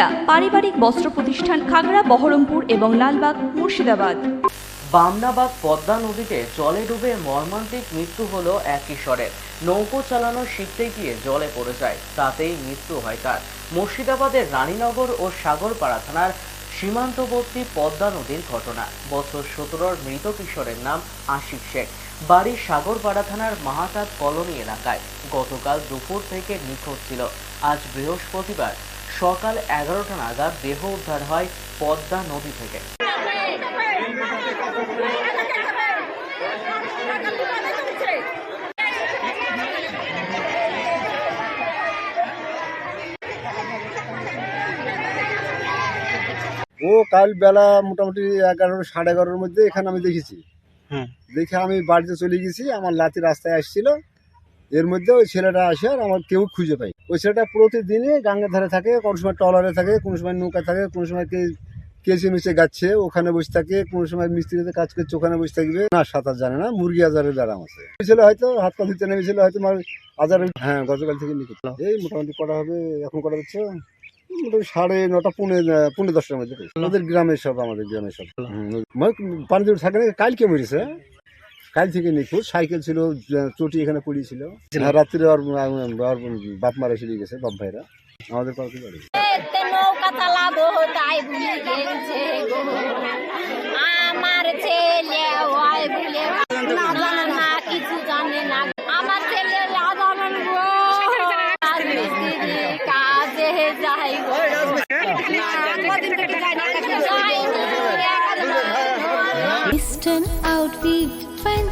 সুনিতা পারিবারিক বস্ত্র প্রতিষ্ঠান খাগড়া, বহরমপুর এবং লালবাগ, মুর্শিদাবাদ। বামনাবাদ পদ্মা নদীতে জলে ডুবে মর্মান্তিক মৃত্যু হলো এক কিশোরের। নৌকো চালানো শিখতে গিয়ে জলে পড়ে যায়, তাতেই মৃত্যু হয় তার। মুর্শিদাবাদের রানীনগর ও সাগরপাড়া থানার সীমান্তবর্তী পদ্মা নদীর ঘটনা। বছর সতেরোর মৃত কিশোরের নাম আশিক শেখ। বাড়ি সাগরপাড়া থানার মাহাতাব কলোনি এলাকায়। গতকাল দুপুর থেকে নিখোঁজ ছিল। আজ বৃহস্পতিবার সকাল এগারোটা নাগাদ দেহ উদ্ধার হয় পদ্মা নদী থেকে। ও কাল বেলা মোটামুটি এগারো সাড়ে এগারোর মধ্যে এখানে আমি দেখেছি। হুম। দেখে আমি বাড়িতে চলে গেছি আমার লাতি রাস্তায় আসছিল। এর মধ্যে ওই ছেলেটা আসে আর আমার কেউ খুঁজে পাই। ওই ছেলেটা প্রতিদিনই গাঙ্গার ধারে থাকে কোনো সময় টলারে থাকে কোনো সময় নৌকা থাকে কোনো সময় কে কেচে মিচে গাচ্ছে ওখানে বসে থাকে কোনো সময় মিস্ত্রিতে কাজ করছে ওখানে বসে থাকবে। না সাঁতার জানে না মুরগি আজারের ব্যারাম আছে। ওই ছেলে হয়তো হাত পা ধুতে নেমেছিল হয়তো আমার আজারের হ্যাঁ গতকাল থেকে নিখোঁজ এই মোটামুটি করা হবে এখন করা হচ্ছে? মোটামুটি সাড়ে নটা পুনে পুনে দশটার মধ্যে। আমাদের গ্রামের সব আমাদের গ্রামের সব। মানে পানি থাকে না কালকে মরেছে। কাল থেকে নিখোঁজ সাইকেল ছিল চটি এখানে পড়িয়েছিল। হ্যাঁ, রাত্রে আর বাপ মারা এসে গেছে বাপ ভাইরা। আমাদের পাড়াতে বাড়ি। এতে নৌকা চালাবো তাই ভুলে গেছে গো। আমার ছেলে কিছু জানে না। ছেলে কাজে যাই ইস্টার্ন